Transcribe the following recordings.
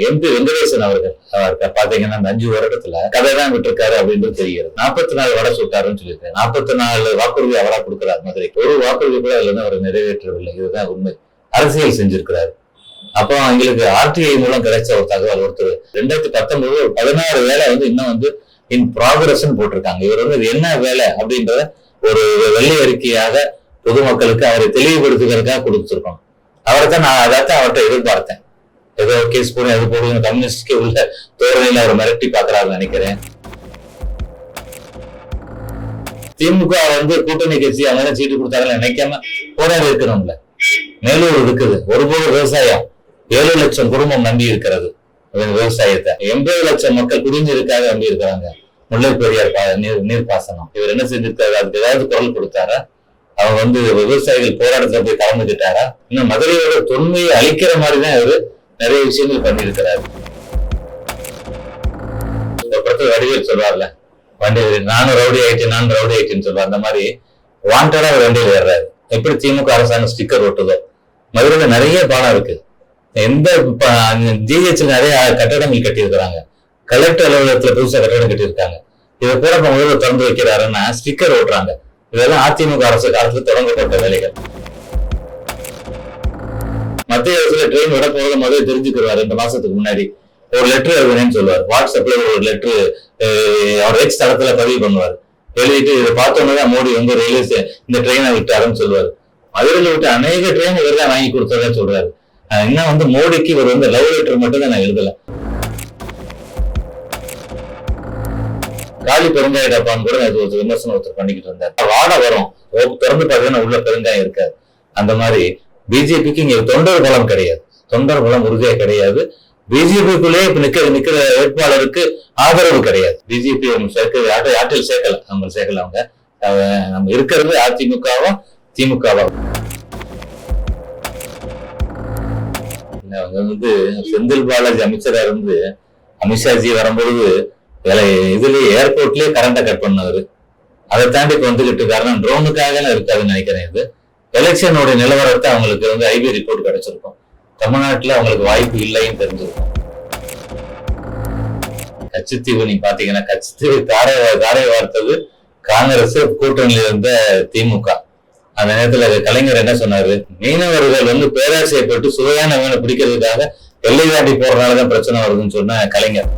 MP Venkatesan அவர்கள் பாத்தீங்கன்னா அஞ்சு வருடத்துல கதை தான் விட்டிருக்காரு அப்படின்றது தெரிகிறது. நாற்பத்தி நாலு வடை சுட்டாருன்னு சொல்லியிருக்காரு. நாற்பத்தி நாலு வாக்குறுதி அவரா கொடுக்கிறார் மதுரை ஒரு வாக்குறுதி கூட அதுல இருந்து அவர் நிறைவேற்றவில்லை. இதுதான் உண்மை. அரசியல் செஞ்சிருக்கிறாரு. அப்போ எங்களுக்கு ஆர்டிஐ மூலம் கிடைச்ச ஒரு தகவல் ஒருத்தர் ரெண்டாயிரத்தி பத்தொன்பது ஒரு பதினாறு வேலை வந்து இன்னும் வந்து இன் ப்ராகிரஸ் போட்டிருக்காங்க. இவர் வந்து என்ன வேலை அப்படின்றத ஒரு வெள்ளை அறிக்கையாக பொதுமக்களுக்கு அவரை தெளிவுபடுத்துவதற்காக கொடுத்துருக்கோம். அவரை தான் நான் அதான் அவர்கிட்ட எதிர்பார்த்தேன். ஏதோ கேஸ் போடுங்க அது போடுங்க கம்யூனிஸ்ட்க்கு உள்ள தோரணையில அவர் மிரட்டி பாக்குறாரு நினைக்கிறேன். திமுக வந்து கூட்டணி கட்சி அவங்க சீட்டு கொடுத்தாங்கன்னு நினைக்காம போராடி இருக்கணும்ல. மேலூர் இருக்குது. ஒரு ஒருபோது விவசாயம். ஏழு லட்சம் குடும்பம் நம்பி இருக்கிறது. விவசாயத்தை. எண்பது லட்சம் மக்கள் குடிநீருக்காக நம்பி இருக்கிறாங்க. முல்லை பெரியார் நீர் நீர்ப்பாசனம் இவர் என்ன செஞ்சிருக்காரு? அதுக்கு ஏதாவது குரல் கொடுத்தாரா? அவர் வந்து விவசாயிகள் போராட்டத்தை போய் கலந்துக்கிட்டாரா? இன்னும் மதுரையோட தொன்மையை அழிக்கிற மாதிரி தான் இவர் நிறைய விஷயங்கள் பண்ணியிருக்கிறார். இந்த படத்துல வடிவேல் சொல்வார்ல வண்டியில் நானும் ரவுடி ஆயிட்டேன் நானும் ரவுடி ஆயிட்டேன்னு சொல்லுவார் அந்த மாதிரி வாண்டடா வண்டியில் ஏறாரு எப்படி திமுக அரசாங்கம் ஸ்டிக்கர் ஒட்டுதோ. மதுரையில் நிறைய பாலம் இருக்கு. எந்த ஜிஹெச் நிறைய கட்டடங்கள் கட்டியிருக்கிறாங்க. கலெக்டர் அலுவலகத்துல புதுசா கட்டடம் கட்டியிருக்காங்க. இதை கூட இப்ப முதல்ல திறந்து வைக்கிறாருன்னா ஸ்டிக்கர் ஓட்டுறாங்க. இதெல்லாம் அதிமுக அரசு காலத்துல தொடங்கப்பட்ட வேலைகள். மத்திய அரசுல ட்ரெயின் விட போறது முதல்ல தெரிஞ்சுக்கிறாரு ரெண்டு மாசத்துக்கு முன்னாடி. ஒரு லெட்டர் எழுதுனேன்னு சொல்லுவார். வாட்ஸ்அப்ல ஒரு லெட்டர் அவர் எக்ஸ் தளத்துல பதிவு பண்ணுவார். எழுதிட்டு இதை பார்த்தோன்னே மோடி வந்து ரயில்வே ஸ்டே- இந்த ட்ரெயினை விட்டாருன்னு சொல்லுவார். மதுரையில் விட்டு அநேக ட்ரெயின் இவர் தான் வாங்கி கொடுத்ததா சொல்றாரு. இன்னும் வந்து மோடிக்கு இவர் வந்து லவ் லெட்டர் மட்டும் தான் நான் எழுதல. காலி பெருங்காய டப்பான்னு கூட அது ஒரு விமர்சனம் ஒருத்தர் பண்ணிக்கிட்டு இருந்தார். வாடை வரும். ஓ- திறந்து பார்த்தீங்கன்னா உள்ள பெருங்காயம் இருக்காது. அந்த மாதிரி பிஜேபிக்கு இங்க தொண்டர் பலம் கிடையாது. தொண்டர் பலம் உறுதியா கிடையாது. பிஜேபிக்குள்ளேயே இப்ப நிக்கிற நிக்கிற வேட்பாளருக்கு ஆதரவு கிடையாது. பிஜேபி சேர்க்க யார்ட்ட- சேர்க்கல. அவங்க சேர்க்கல அவங்க. நம்ம இருக்கிறது அதிமுகவும் திமுகவும் அவங்க வந்து செந்தில் பாலாஜி அமைச்சரா இருந்து அமித்ஷாஜி வரும்பொழுது வேலை இதுலயே ஏர்போர்ட்லயே கரண்டை கட் பண்ணவர். அதை தாண்டி இப்ப வந்துகிட்டு காரணம் ட்ரோனுக்காக இருக்காதுன்னு நினைக்கிறேன் இது. எலெக்ஷனுடைய நிலவரத்தை அவங்களுக்கு வந்து ஐபி ரிப்போர்ட் கிடைச்சிருக்கும். தமிழ்நாட்டுல அவங்களுக்கு வாய்ப்பு இல்லைன்னு தெரிஞ்சிருக்கும். கச்சத்தீவு நீங்க பாத்தீங்கன்னா கச்சத்தீவு தாரை தாரை வார்த்தது காங்கிரஸ் கூட்டணியில இருந்த திமுக. அந்த நேரத்துல கலைஞர் என்ன சொன்னாரு? மீனவர்கள் வந்து பேராசைப்பட்டு சுவையான மீனை பிடிக்கிறதுக்காக எல்லை தாண்டி போறதுனாலதான் பிரச்சனை வருதுன்னு சொன்ன கலைஞர்.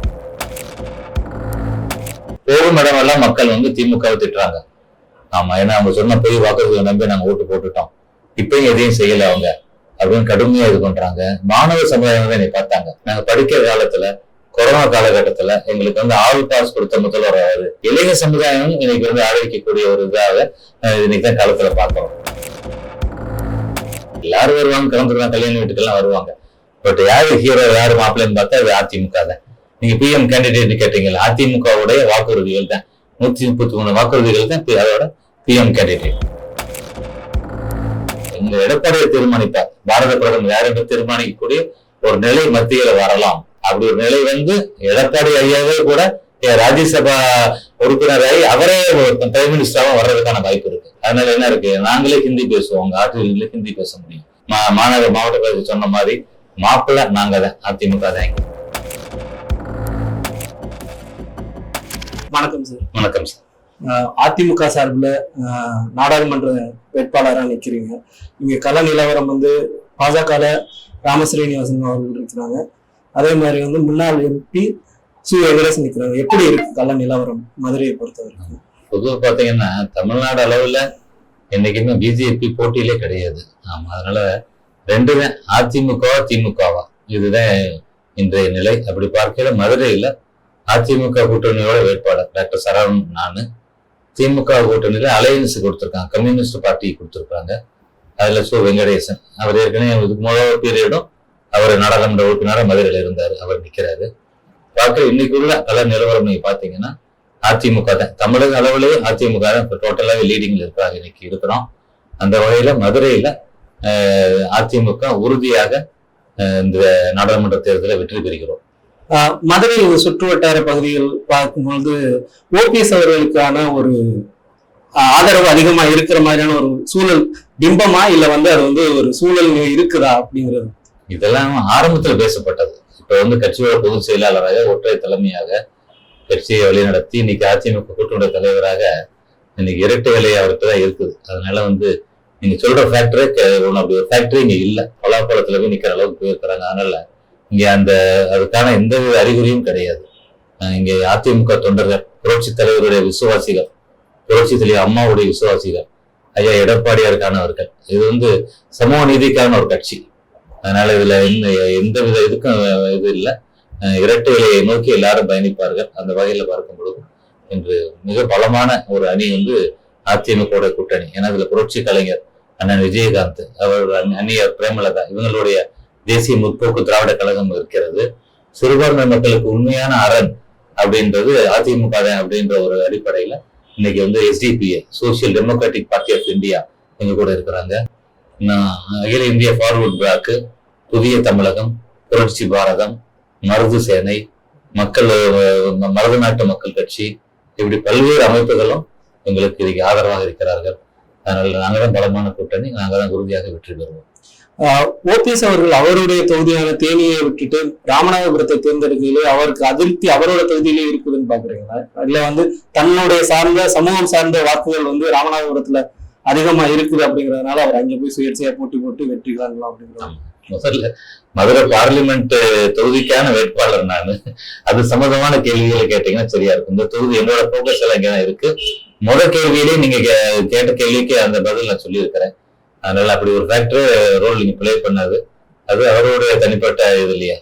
போகும் இடமெல்லாம் மக்கள் வந்து திமுகவை திட்டுறாங்க. ஆமா ஏன்னா அவங்க சொன்ன பொய் வாக்குறுதிகளை நம்பி நாங்க ஓட்டு போட்டுட்டோம். இப்பயும் எதையும் செய்யல அவங்க. அப்படின்னு கடுமையா இது பண்றாங்க. மாணவ சமுதாயம் தான் என்னை பார்த்தாங்க. நாங்க படிக்கிற காலத்துல கொரோனா காலகட்டத்துல எங்களுக்கு வந்து ஆள் பாஸ் கொடுத்த முதல்வர் அவரு. இளைய சமுதாயம் இன்னைக்கு வந்து ஆதரிக்கக்கூடிய ஒரு இதாக இன்னைக்கு தான் காலத்துல பாக்குறோம் எல்லாரும் வருவாங்க கலந்துருவாங்க கல்யாண வீட்டுக்கெல்லாம் வருவாங்க. பட் யாரு ஹீரோ யாரு மாப்பிள்ளைன்னு பார்த்தா அது அதிமுக தான். நீங்க பிஎம் கேண்டிடேட் கேட்டீங்கல்ல அதிமுகவுடைய வாக்குறுதிகள் தான். நூத்தி முப்பத்தி மூணு வாக்குறுதிகள் தான் அதோட பிஎம் கேண்டிடேட் எடப்பாடியை தீர்மானிப்பார் பாரத பிரதமர் யார் என்று தீர்மானிக்கக்கூடிய ஒரு நிலை மத்தியில வரலாம். அப்படி ஒரு நிலை வந்து எடப்பாடி ஐயாவே கூட ராஜ்யசபா உறுப்பினராகி அவரே பிரைம் மினிஸ்டராக வர்றதுக்கான வாய்ப்பு இருக்கு. அதனால என்ன இருக்கு? நாங்களே ஹிந்தி பேசுவோம். உங்க ஆட்சியில் ஹிந்தி பேச முடியும். மா- மாநகர மாவட்ட பிரதேசம் சொன்ன மாதிரி மாப்பிள்ளை நாங்க தான். அதிமுக தான். வணக்கம் சார். வணக்கம் சார். அதிமுக சார்பில் நாடாளுமன்ற வேட்பாளராக நிற்கிறீங்க. இங்கே கள நிலவரம் வந்து பாஜகவில் ராமஸ்ரீனிவாசன் அவர்கள் இருக்கிறாங்க. அதே மாதிரி வந்து முன்னாள் எம்பி சு. வெங்கடேசன் நிற்கிறாங்க. எப்படி இருக்கு கள நிலவரம் மதுரையை பொறுத்தவரைக்கும்? பொதுவாக பார்த்தீங்கன்னா தமிழ்நாடு அளவில் என்றைக்குமே பிஜேபி போட்டியிலே கிடையாது. ஆமாம் அதனால ரெண்டுமே அதிமுகவா திமுகவா? இதுதான் இன்றைய நிலை. அப்படி பார்க்கல மதுரையில் அதிமுக கூட்டணியோட வேட்பாளர் டாக்டர் சரவணன் நான் திமுக கூட்டணியில் அலையன்ஸ் கொடுத்துருக்காங்க. கம்யூனிஸ்ட் பார்ட்டி கொடுத்துருக்காங்க அதில் சு வெங்கடேசன். அவர் ஏற்கனவே இதுக்கு முதல் பீரியடும் அவர் நாடாளுமன்ற உறுப்பினராக மதுரையில் இருந்தார். அவர் நிற்கிறாரு பார்க்க இன்னைக்குள்ள கல நிலவரம் நீங்கள் பார்த்தீங்கன்னா அதிமுக தான். தமிழக அளவிலேயே அதிமுக தான் இப்போ டோட்டலாகவே லீடிங்கில் இருக்கிறாங்க. இன்னைக்கு இருக்கிறோம். அந்த வகையில் மதுரையில் அதிமுக உறுதியாக இந்த நாடாளுமன்ற தேர்தலில் வெற்றி பெறுகிறோம். மதுரை சுற்று வட்டார பகுதிகள் பார்க்கும்பொழுது ஓபிஎஸ் அவர்களுக்கான ஒரு ஆதரவு அதிகமா இருக்கிற மாதிரியான ஒரு சூழல் பிம்பமா இல்ல வந்து அது வந்து ஒரு சூழல் இருக்குதா அப்படிங்கிறது? இதெல்லாம் ஆரம்பத்துல பேசப்பட்டது. இப்ப வந்து கட்சியோட பொதுச் செயலாளராக ஒற்றை தலைமையாக கட்சியை வழிநடத்தி இன்னைக்கு அதிமுக கூட்டணி தலைவராக இன்னைக்கு இரட்டை வேலை அவர்கிட்ட தான் இருக்குது. அதனால வந்து நீங்க சொல்ற ஃபேக்டரே ஒன்று அப்படி ஒரு ஃபேக்டரி இங்க இல்லை. பலாப்பழத்துல போய் நிக்கிற அளவுக்கு போயிருக்கிறாங்க. அதனால இங்கே அந்த அதுக்கான எந்த வித அறிகுறியும் கிடையாது. இங்கே அதிமுக தொண்டர்கள் புரட்சி தலைவருடைய விசுவாசிகள் புரட்சி தலைவர் அம்மாவுடைய விசுவாசிகள் ஐயா எடப்பாடியாருக்கானவர்கள் இது வந்து சமூக நீதிக்கான ஒரு கட்சி. அதனால இதுல எந்த எந்த வித இதுக்கும் இது இல்லை. இரட்டை இலையை நோக்கி எல்லாரும் பயணிப்பார்கள். அந்த வகையில பார்க்கும் பொழுது இன்று மிக பலமான ஒரு அணி வந்து அதிமுக கூட்டணி. ஏன்னா இதுல புரட்சி கலைஞர் அண்ணன் விஜயகாந்த் அவர் அந்நியர் பிரேமலதா இவங்களுடைய தேசிய முற்போக்கு திராவிட கழகம் இருக்கிறது. சிறுபான்மை மக்களுக்கு உண்மையான அரண் அப்படின்றது அதிமுக அப்படின்ற ஒரு அடிப்படையில இன்னைக்கு வந்து SDPI Social Democratic Party of India எங்க கூட இருக்கிறாங்க. அகில இந்திய ஃபார்வர்ட் பிளாக்கு புதிய தமிழகம் புரட்சி பாரதம் மருது சேனை மக்கள் மருது நாட்டு மக்கள் கட்சி இப்படி பல்வேறு அமைப்புகளும் எங்களுக்கு இதுக்கு ஆதரவாக இருக்கிறார்கள். அதனால நாங்கள் தான் பலமான கூட்டணி நாங்கள் தான் உறுதியாக வெற்றி பெறுவோம். ஓபிஎஸ் அவர்கள் அவருடைய தொகுதியான தேனியை விட்டுட்டு ராமநாதபுரத்தை தேர்ந்தெடுக்கையிலே அவருக்கு அதிருப்தி அவரோட தொகுதியிலே இருக்குதுன்னு பாக்குறீங்களா இல்ல வந்து தன்னுடைய சார்ந்த சமூகம் சார்ந்த வாக்குகள் வந்து ராமநாதபுரத்துல அதிகமா இருக்குது அப்படிங்கறதுனால அவர் அங்க போய் சுயேட்சையா போட்டி போட்டு வெற்றி அப்படிங்கிறாங்க முதல்ல மதுரை பார்லிமெண்ட் தொகுதிக்கான வேட்பாளர் நான். அது சம்பந்தமான கேள்விகளை கேட்டீங்கன்னா சரியா இருக்கும். இந்த தொகுதி என்னோட போக்கஸ் எல்லாம் இங்கதான் இருக்கு. முத கேள்வியிலே நீங்க கே- கேட்ட கேள்விக்கு அந்த பதில் நான் சொல்லியிருக்கிறேன். அதனால அப்படி ஒரு ஃபேக்டர் ரோல் நீங்க ப்ளே பண்ணது. அது அவருடைய தனிப்பட்ட இது இல்லையா?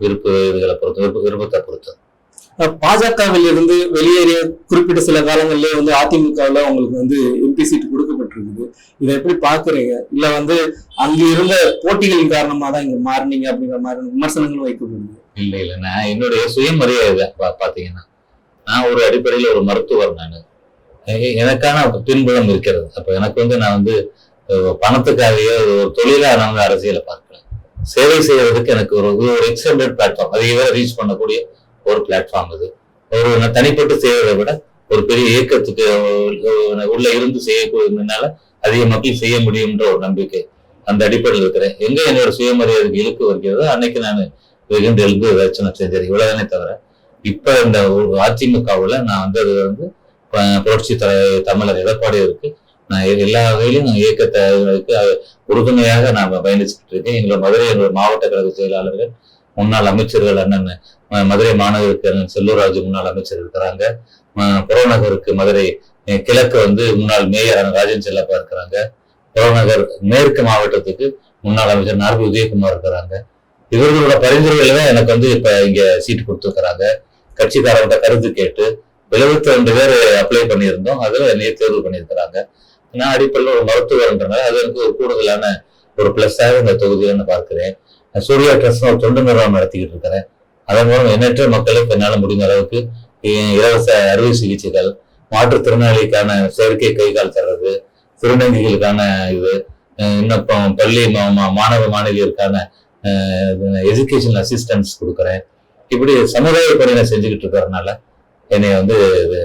விருப்பு இதுகளை பொறுத்து விருப்ப- விருப்பத்தை பொறுத்து. பாஜகவில் இருந்து வெளியேறிய குறிப்பிட்ட சில காலங்களிலே வந்து அதிமுகவில் உங்களுக்கு வந்து எம்பி சீட் கொடுக்கப்பட்டிருக்குது. இதை எப்படி பாக்குறீங்க இல்ல வந்து அங்க இருந்த போட்டிகளின் காரணமா தான் இங்க மாறினீங்க அப்படிங்கிற மாதிரி விமர்சனங்களும் வைக்கப்படுது. இல்ல இல்ல. நான் என்னுடைய சுயமரியாதை தான் பா- பாத்தீங்கன்னா நான் ஒரு அடிப்படையில ஒரு மருத்துவர் நான். எனக்கான பின்புலம் இருக்கிறது. அப்ப எனக்கு வந்து நான் வந்து பணத்துக்காகவே ஒரு தொழிலா நான் அரசியலை பார்க்கல சேவை செய்யறதுக்கு எனக்கு ஒரு ஒரு எக்ஸ்டெண்டட் பிளாட்ஃபார்ம் அதிக பேரை ரீச் பண்ணக்கூடிய ஒரு பிளாட்ஃபார்ம் இது ஒரு நான் தனிப்பட்டு செய்யறதை விட ஒரு பெரிய இயக்கத்துக்கு உள்ள இருந்து செய்யக்கூடியதுனால அதிக மக்கள் செய்ய முடியும்ன்ற ஒரு நம்பிக்கை அந்த அடிப்படையில் இருக்கிறேன். எங்க என்னோட சுயமரியாதைக்கு இழுக்கு வருகிறதோ அன்னைக்கு நான் வெகுண்டு எழுந்து ஏதாச்சும் நான் செஞ்சேன் இவ்வளவுதானே தவிர இப்ப இந்த அதிமுகவுல நான் வந்து அது வந்து புரட்சி தலைவர் தமிழர் எடப்பாடி இருக்கு நான் எ- எல்லா வகையிலும் நான் இயக்கத்தை உறுதுணையாக நான் பயணிச்சுட்டு இருக்கேன். எங்களோட மதுரை மாவட்ட கழக செயலாளர்கள் முன்னாள் அமைச்சர்கள் அண்ணன் மதுரை மாநகருக்கு அண்ணன் செல்லூராஜ் முன்னாள் அமைச்சர் இருக்கிறாங்க. புறநகருக்கு மதுரை கிழக்கு வந்து முன்னாள் மேயர் அண்ணன் ராஜன் செல்லப்பா இருக்கிறாங்க. புறநகர் மேற்கு மாவட்டத்துக்கு முன்னாள் அமைச்சர் நார்பி உதயகுமார் இருக்கிறாங்க. இவர்களோட பரிந்துரையில தான் எனக்கு வந்து இப்ப இங்க சீட்டு கொடுத்துருக்கிறாங்க. கட்சிக்காரர்கிட்ட கருத்து கேட்டு எழுபத்தி ரெண்டு பேர் அப்ளை பண்ணியிருந்தோம். அதுல என்னைய தேர்வு பண்ணியிருக்கிறாங்க. நான் அடிப்படையில் ஒரு மருத்துவர்ன்றனால அது எனக்கு ஒரு கூடுதலான ஒரு பிளஸ்ஸாக இந்த தொகுதியில நான் பார்க்கிறேன். சூர்யா ட்ரஸ்ட் ஒரு தொண்டு நிறுவனம் நடத்திக்கிட்டு இருக்கிறேன். அதன் மூலம் எண்ணற்ற மக்களுக்கு என்னால் முடிந்த அளவுக்கு இலவச அறுவை சிகிச்சைகள் மாற்றுத்திறனாளிக்கான செயற்கை கை கால் தர்றது திருநங்கைகளுக்கான இது இன்னும் இப்போ பள்ளி மா- மா- மாணவ மாணவியருக்கான எஜுகேஷன் அசிஸ்டன்ஸ் கொடுக்குறேன். இப்படி சமுதாய பணியை செஞ்சுக்கிட்டு இருக்கிறதுனால என்னை வந்து இது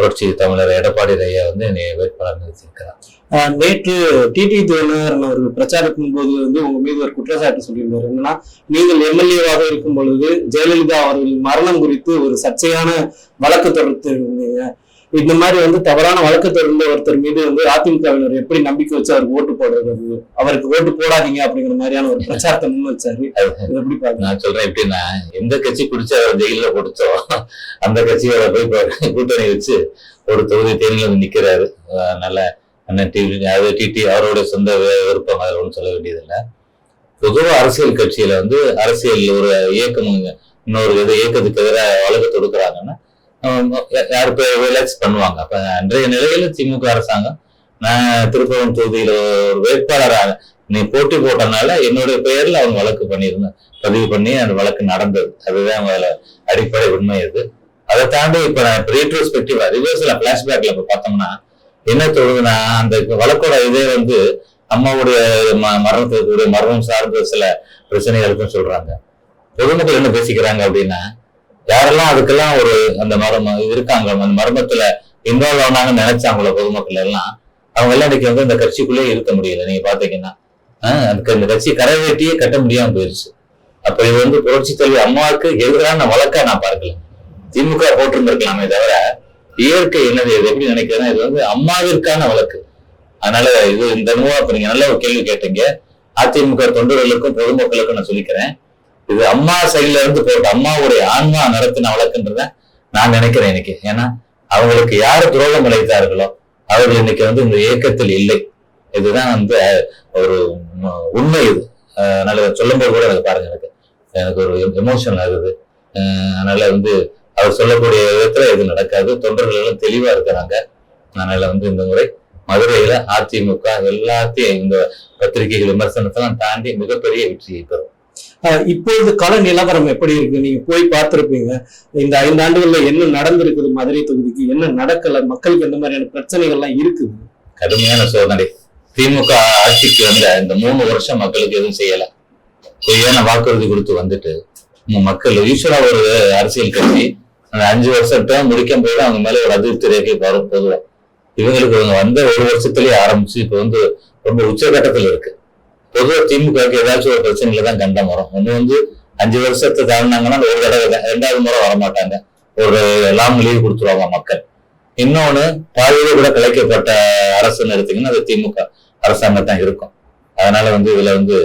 புரட்சி தமிழர் எடப்பாடி ஐயா வந்து என்னை வேட்பாளர் நிறுத்தியிருக்கிறார் ஆஹ் நேற்று டிடி தினகரன் அவர்கள் பிரச்சாரத்தின் போது வந்து உங்க மீது ஒரு குற்றச்சாட்டு சொல்லியிருந்தார். என்னன்னா நீங்கள் எம்எல்ஏவாக இருக்கும் பொழுது ஜெயலலிதா அவர்களின் மரணம் குறித்து ஒரு சர்ச்சையான வழக்கு தொடர்த்து இருந்தீங்க இந்த மாதிரி வந்து தவறான வழக்கு தொடர்ந்த ஒருத்தர் மீது வந்து அதிமுகவினர் எப்படி நம்பிக்கை வச்சு அவருக்கு ஓட்டு போடுறது அவருக்கு ஓட்டு போடாதீங்க அப்படிங்கிற மாதிரியான ஒரு பிரச்சாரத்தை முன் வச்சாரு. எப்படி பாக்குறீங்க நான் சொல்றேன் எப்படின்னா எந்த கட்சி பிடிச்ச அவர் ஜெயில கொடுத்தோ அந்த கட்சியோட போய் கூட்டணி வச்சு ஒரு தொகுதி தேர்தலில் வந்து நிக்கிறாரு. நல்ல அண்ணன் டிவி அது டிடி அவரோட சொந்த விருப்பம் அதில் ஒன்றும் சொல்ல வேண்டியதில்லை. பொதுவாக அரசியல் கட்சியில வந்து அரசியல் ஒரு இயக்கம் இன்னொரு இது இயக்கத்துக்கு எதிராக வழக்கு தொடுக்கிறாங்கன்னா யார் பேர் ரிலாக்ஸ் பண்ணுவாங்க. அப்ப அன்றைய நிலையில திமுக அரசாங்கம் நான் திருப்பவன் தொகுதியில ஒரு வேட்பாளராக நீ போட்டி போட்டனால என்னுடைய பெயர்ல அவங்க வழக்கு பண்ணியிருந்தேன் பதிவு பண்ணி அந்த வழக்கு நடந்தது. அதுதான் முதல்ல அடிப்படை உண்மை அது. அதை தாண்டி இப்ப நான் ரீட்ரோஸ்பெக்டிவா ரிவர்ஸ்ல பிளாஷ்பேக்ல இப்ப பார்த்தோம்னா என்ன தோணுதுன்னா அந்த வழக்கோட இதே வந்து அம்மாவுடைய ம- மரணத்துக்கு மரணம் சார்ந்த சில பிரச்சனைகளுக்கும் சொல்றாங்க. பொதுமக்கள் என்ன பேசிக்கிறாங்க அப்படின்னா யாரெல்லாம் அதுக்கெல்லாம் ஒரு அந்த மரம் இருக்காங்க அந்த மர்மத்துல இன்வால்வ் ஆனாங்கன்னு நினைச்சாங்களோ பொதுமக்கள் எல்லாம் அவங்க எல்லாம் இன்னைக்கு வந்து இந்த கட்சிக்குள்ளேயே இருக்க முடியல நீங்க பாத்தீங்கன்னா. ஆஹ் அதுக்கு இந்த கட்சி கரை வெட்டியே கட்ட முடியாம போயிருச்சு. அப்ப இது வந்து புரட்சி தலைவி அம்மாவுக்கு எதிரான வழக்கா நான் பார்க்கல. திமுக போட்டிருந்திருக்கலாமே தவிர இயற்கை என்னது இது எப்படி நினைக்கிறேன்னா இது வந்து அம்மாவிற்கான வழக்கு. அதனால இது இந்த அனுபவம் நீங்க நல்ல ஒரு கேள்வி கேட்டீங்க. அதிமுக தொண்டர்களுக்கும் பொதுமக்களுக்கும் நான் சொல்லிக்கிறேன். இது அம்மா சைட்ல இருந்து போட்டு அம்மாவுடைய ஆன்மா நடத்தின வழக்குன்றத நான் நினைக்கிறேன் இன்னைக்கு. ஏன்னா அவங்களுக்கு யார் துரோகம் இழைத்தார்களோ அவர்கள் இன்னைக்கு வந்து இந்த இயக்கத்தில் இல்லை. இதுதான் வந்து ஒரு உண்மை இது. அதனால சொல்லும்போது கூட எனக்கு பாருங்க எனக்கு எனக்கு ஒரு எமோஷன் ஆகுது. அதனால வந்து அவர் சொல்லக்கூடிய விதத்துல இது நடக்காது. தொண்டர்கள் எல்லாம் தெளிவா இருக்கிறாங்க. அதனால வந்து இந்த முறை மதுரையில அதிமுக எல்லாத்தையும் இந்த பத்திரிகைகள் விமர்சனத்தெல்லாம் தாண்டி மிகப்பெரிய வெற்றியை பெறும். இப்பொழுது கள நிலவரம் எப்படி இருக்கு? நீங்க போய் பார்த்திருப்பீங்க. இந்த ஐந்து ஆண்டுகள்ல என்ன நடந்திருக்குது? மதுரை தொகுதிக்கு என்ன நடக்கல? மக்களுக்கு எந்த மாதிரியான பிரச்சனைகள்லாம் இருக்குது? கடுமையான சோதனை. திமுக ஆட்சிக்கு வந்த இந்த மூணு வருஷம் மக்களுக்கு எதுவும் செய்யல. பொய்யான வாக்குறுதி கொடுத்து வந்துட்டு மக்கள் யூஸ்வலா ஒரு அரசியல் கட்சி. அந்த அஞ்சு வருஷம் டேர்ம் முடிக்கும் போது அவங்க மேல ஒரு அதிருப்தி ரேகை வரும் பொதுவாக இவங்களுக்கு இவங்க வந்த ஒரு வருஷத்துலயே ஆரம்பிச்சு இப்ப வந்து ரொம்ப உச்சகட்டத்துல இருக்கு. பொதுவா திமுகவுக்கு ஏதாச்சும் ஒரு பிரச்சனையில தான் கண்டம் வரும். ஒண்ணு வந்து அஞ்சு வருஷத்தை தாண்டினாங்கன்னா அந்த ஒரு தடவை தான். ரெண்டாவது முறை வரமாட்டாங்க. ஒரு லாங் லீவ் கொடுத்துருவாங்க மக்கள். இன்னொன்னு பாதியிலே கூட கலைக்கப்பட்ட அரசுன்னு எடுத்தீங்கன்னா அது திமுக அரசாங்கம் தான் இருக்கும். அதனால வந்து இதுல வந்து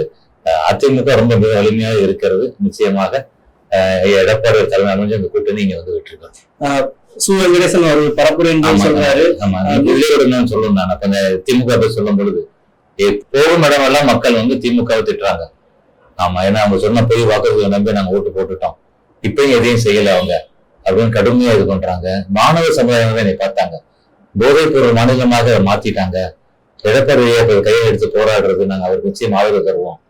அஹ், அதிமுக ரொம்ப மிக வலிமையாக இருக்கிறது. நிச்சயமாக எடப்பாடி தலைமை அமைஞ்ச இந்த கூட்டணி இங்க வந்து பெறும். சு வெங்கடேசன் அவர்கள் பரப்புரைன்னு ஆமா, சொல்றாரு. சொல்லணும். நான் அப்ப திமுக சொல்லும் பொழுது போகும் இடமெல்லாம் மக்கள் வந்து திமுகவை திட்டுறாங்க. ஆமா ஏன்னா அவங்க சொன்ன போய் வாக்குறுதியை நம்பி நாங்க ஓட்டு போட்டுட்டோம். இப்பயும் எதையும் செய்யல அவங்க. அப்படின்னு கடுமையா இது பண்றாங்க. மாணவ சமுதாயம் என்னை பார்த்தாங்க. போதைப் பொருள் மாநிலமாக மாத்திட்டாங்க. எடப்பாடியை கையை எடுத்து போராடுறது நாங்க அவருக்கு நிச்சயம் ஆதரவு தருவோம்.